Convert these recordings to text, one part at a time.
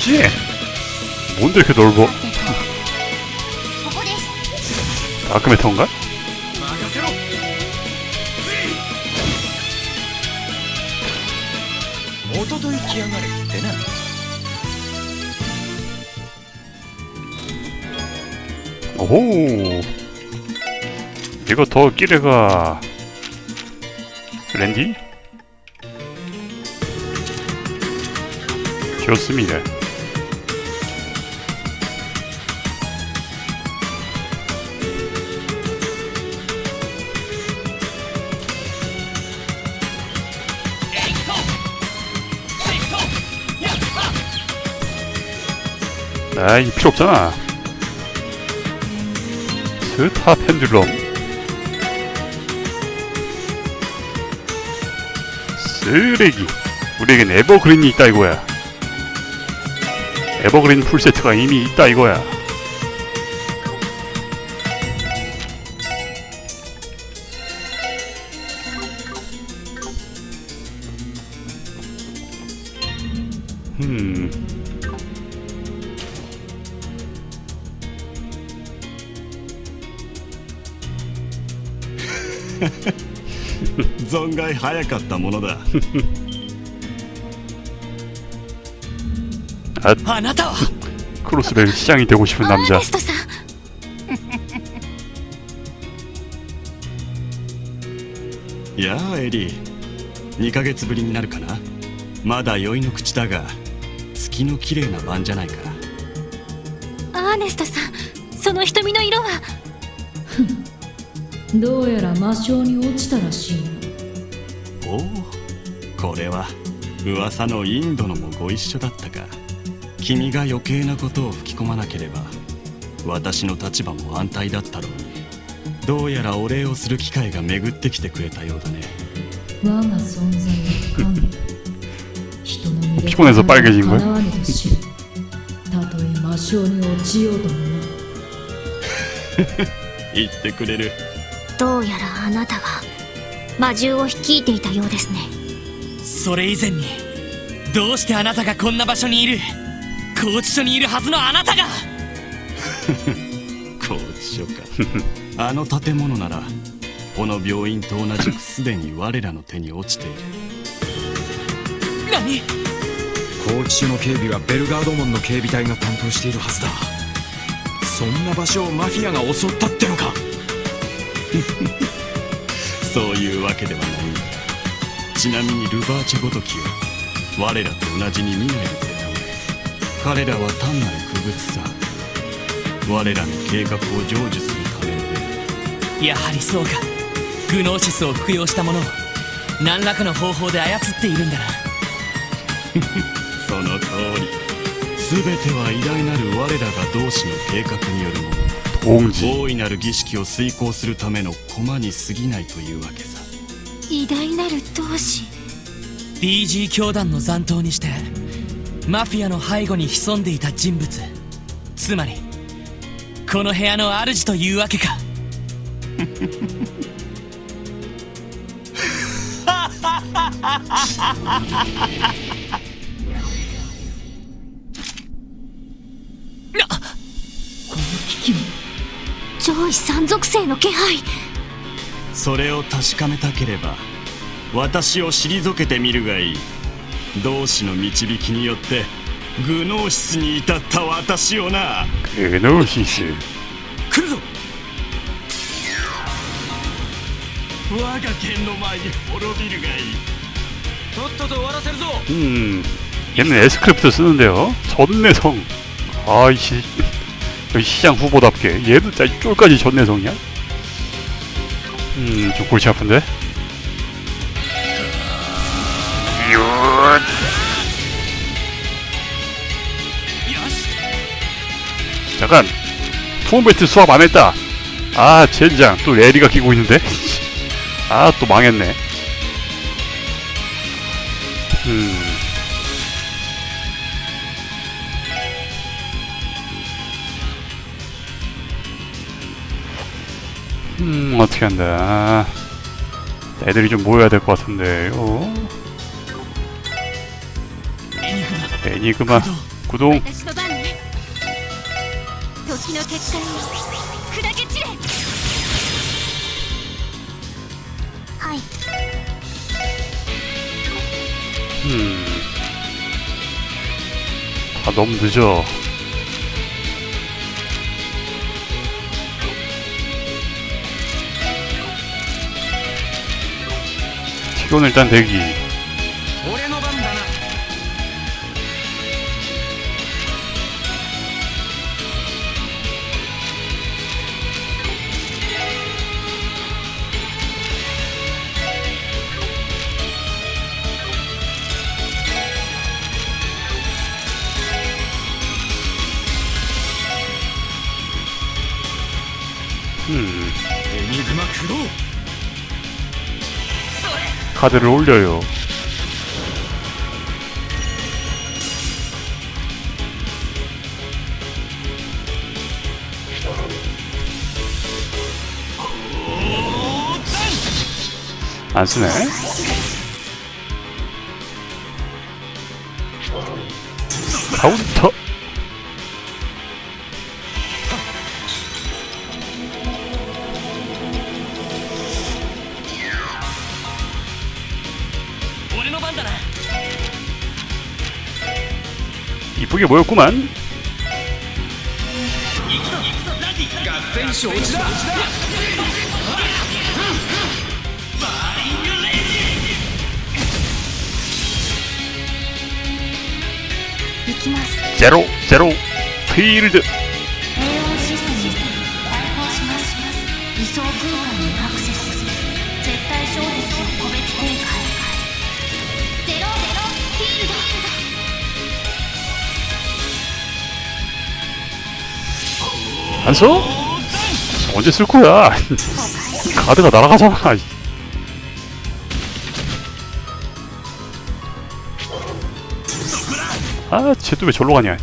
해야지. 뭔데 이렇게 넓어? 아크메터인가? 오호 이거 더 끼래가 랜디? 좋습니다 아 이게 필요 없잖아. 스타 펜듈럼. 쓰레기. 우리에겐 에버그린이 있다 이거야. 에버그린 풀세트가 이미 있다 이거야 存外早かったものだあなたは 크로스벨 시장이 되고 싶은 アー 남자 ネストさんやあエリー2ヶ月ぶりになるかなまだ酔いの口だが月の綺麗な晩じゃないかアーネストさんその瞳の色はどうやら魔性に落ちたらしいなおお これは噂のインドのもご一緒だったか。君が余計なことを吹き込まなければ私の立場も安泰だったろうに。どうやらお礼をする機会が巡ってきてくれたようだね。我が存在は神 人の身で叶わぬと知るたとえ魔性に落ちようとも 言ってくれる。どうやらあなたが魔獣を率いていたようですね。それ以前にどうしてあなたがこんな場所にいる拘置所にいるはずのあなたが！拘置所か。あの建物ならこの病院と同じくすでに我らの手に落ちている。何？拘置所の警備はベルガード門の警備隊が担当しているはずだ。そんな場所をマフィアが襲ったってのか。そういうわけではないちなみにルバーチェごときを我らと同じに見ないでくれたまえ彼らは単なる傀儡さ。我らの計画を成就するためのでやはりそうか。グノーシスを服用したものを何らかの方法で操っているんだな。その通り。全ては偉大なる我らが同志の計画によるもの。大いなる儀式を遂行するための駒に過ぎないというわけさ偉大なる同志。BG 教団の残党にしてマフィアの背後に潜んでいた人物。つまりこの部屋の主というわけか。この危機も上位三属性の気配それを確かめたければ私を退けてみるがいい同志の導きによってグノーシスに至った私をな 그노시스 来るぞ我が剣の前に滅びるがいいとっとと終わらせるぞ 음 얘는 에스크립트 쓰는데요 전내성 아이씨 여기 시장 후보답게 얘도 진짜 쫄까지 전내성이야? 음 좀 골치 아픈데? 잠깐. 투움벨트 수합 안 했다. 아 젠장. 또 레리가 끼고 있는데? 아 또 망했네. 음 음 어떻게 한다. 애들이 좀 모여야 될 것 같은데 어? 애니그마 구동 음. 아 너무 늦어. 이건 일단 대기 음. 카드를 올려요. 안 쓰네. 카운터. 그게 뭐였구만. 제로 제로 필드. 안 써? 언제 쓸 거야? 카드가 날아가잖아. 아, 쟤 또 왜 절로 가냐?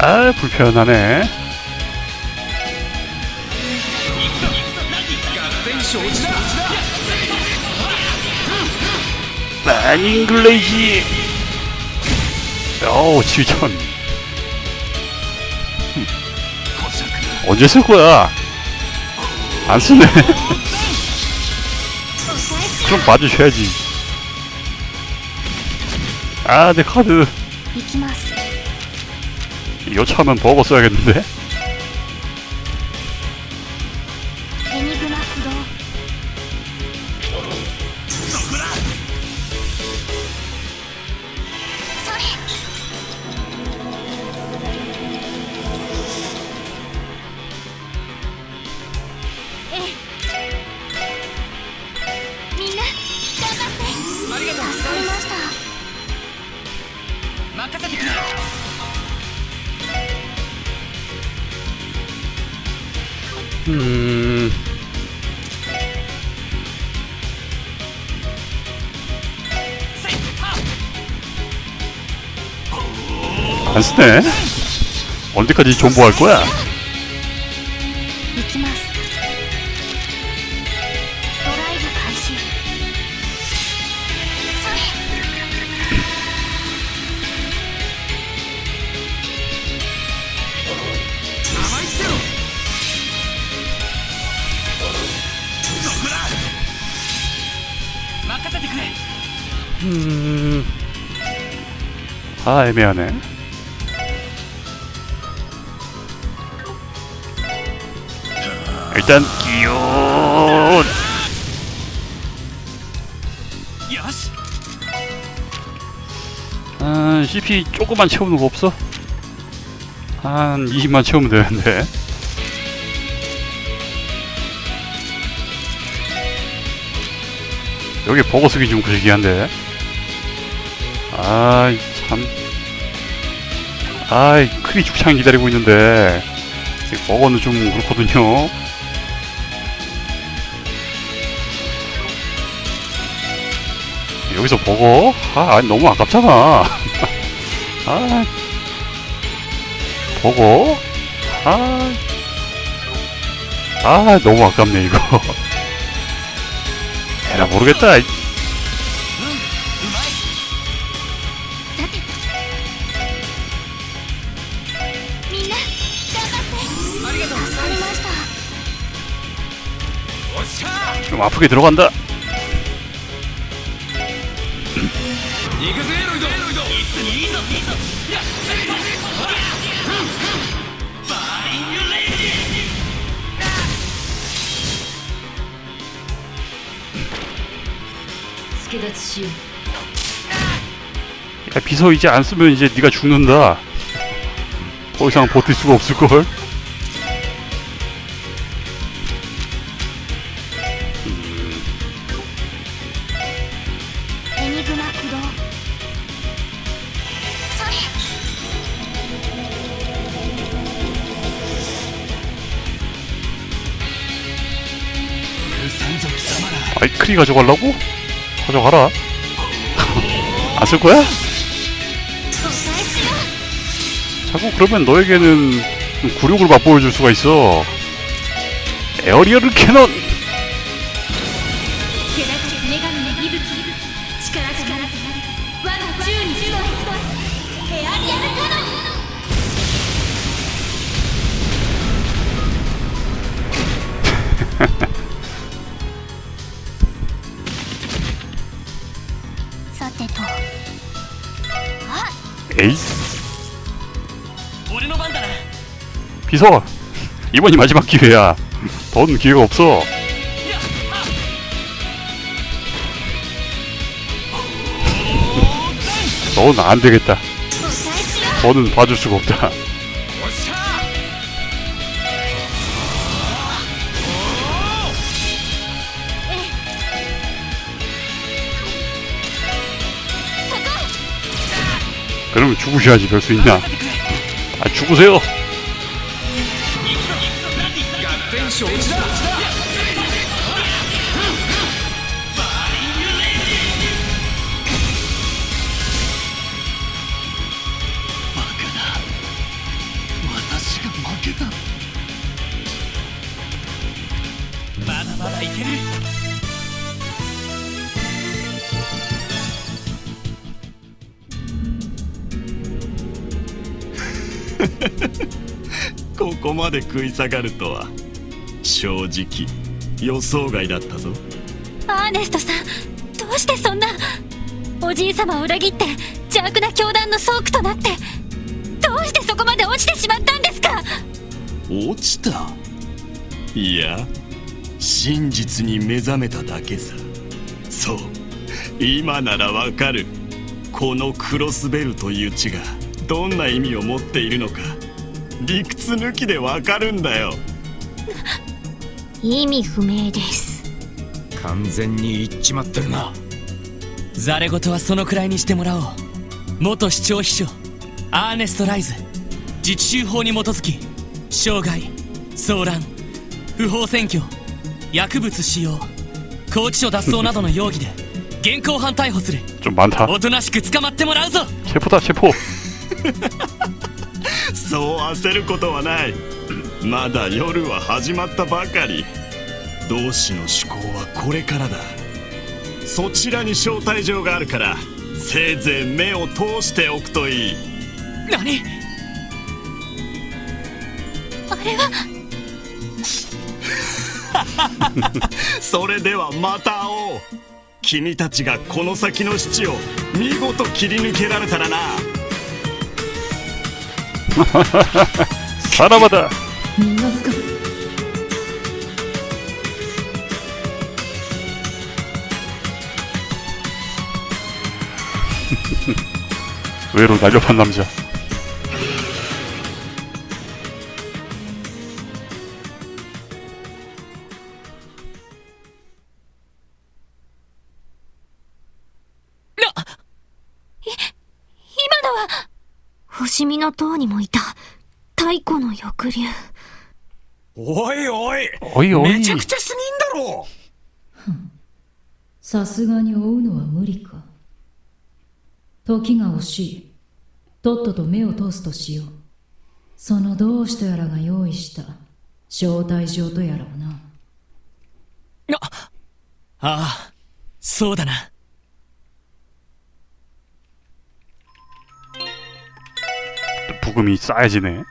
아, 불편하네. 合点承知だ 많이 잉글레이지. 어우, 7천. 언제 쓸 거야? 안 쓰네. 좀 봐주셔야지. 아, 내 카드. 行きます 여차하면 버거 써야겠는데? 음. 안 쓰네. 언제까지 존버할 거야? 음. 아, 애매하네. 일단. よし 아, CP 조금만 채우는 거 없어? 한 20만 채우면 되는데. 여기 버거 쓰기 좀 그시기한데. 아이, 참. 아이, 크리 죽창 기다리고 있는데. 버거는 좀 그렇거든요. 여기서 버거? 아, 너무 아깝잖아. 아, 버거? 아, 아, 너무 아깝네, 이거. 에라 모르겠다. 좀 아프게 들어간다. 야, 비서 이제 안 쓰면 이제 네가 죽는다. 더 이상 버틸 수가 없을 걸. 그 아이 크리 가져가려고? 사정하라. 아실 거야? 자꾸 그러면 너에게는 굴욕을 맛보여줄 수가 있어. 에어리얼 캐논 에이? 비서 이번이 마지막 기회야. 더는 기회가 없어. 너는 안되겠다. 더는 봐줄 수가 없다. 그러면 죽으셔야지 별 수 있나? 아 죽으세요. ここまで食い下がるとは正直予想外だったぞ。アーネストさんどうしてそんなおじい様を裏切って邪悪な教団の倉庫となってどうしてそこまで落ちてしまったんですか？落ちた？いや真実に目覚めただけさ。そう今ならわかる。このクロスベルという血がどんな意味を持っているのか理屈抜きでわかるんだよ。意味不明です。完全に言っちまってるな。ザレ言はそのくらいにしてもらおう。元市長秘書アーネスト・ライズ。自治州法に基づき傷害騒乱不法占拠薬物使用拘置所脱走などの容疑で現行犯逮捕する。おとなしく捕まってもらうぞ。切腹だ切腹 そう焦ることはない。まだ夜は始まったばかり。同志の思考はこれからだ。そちらに招待状があるからせいぜい目を通しておくといい。何？あれは？それではまた会おう。君たちがこの先の死地を見事切り抜けられたらな 사람하다. 외로 날렵한 남자. にもいた。太古の翼竜。おいおい。おいおい。めちゃくちゃすぎんだろ。さすがに追うのは無理か。時が惜しい。とっとと目を通すとしよう。その同志とやらが用意した。招待状とやらをな。ああそうだな 부금이 쌓여지네